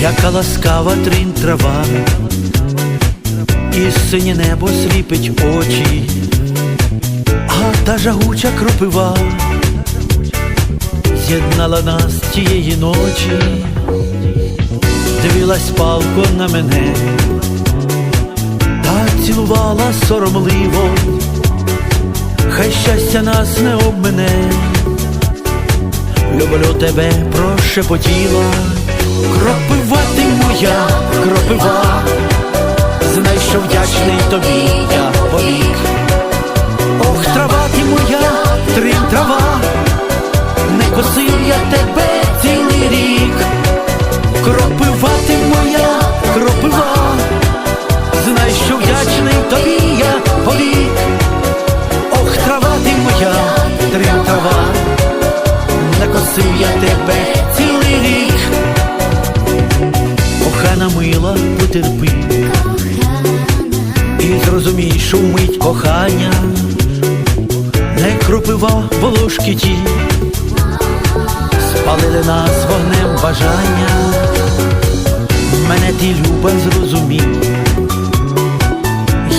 яка ласкава трин трава, і синє небо сліпить очі, а та жагуча кропива з'єднала нас тієї ночі, дивилась палко на мене, та цілувала соромливо, хай щастя нас не обмене. Люблю тебе, прошепотіла, кропива ти моя, кропива, знай, що вдячний тобі я повік. Ох, трава ти моя, трим трава, не косив я тебе цілий рік. Кропива ти моя, кропива, знай, що вдячний тобі я повік. Ох, трава ти моя, трим трава накосив я тебе мила, потерпи, і зрозумій, що вмить кохання, не кропива волошки ті, спалили нас вогнем бажання, мене ти люба зрозумій,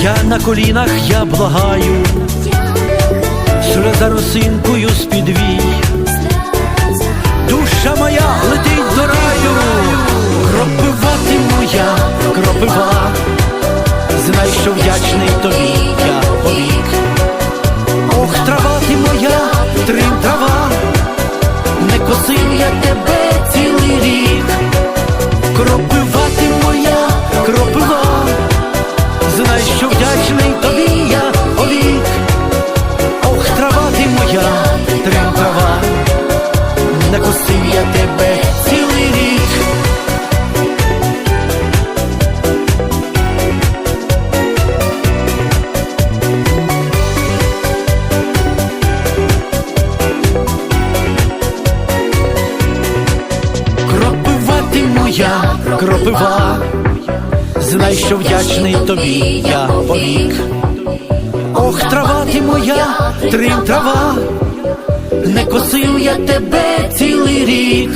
я на колінах я благаю, сльоза росинкою спідвій. Душа Моя, кропива, знай, що вдячний тобі я повік. Ох, трава ти моя, трим трава, не косив я тебе цілий рік,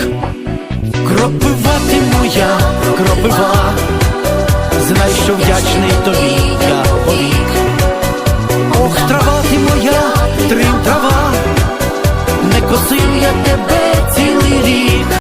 кропива ти моя, кропива, знай, що вдячний тобі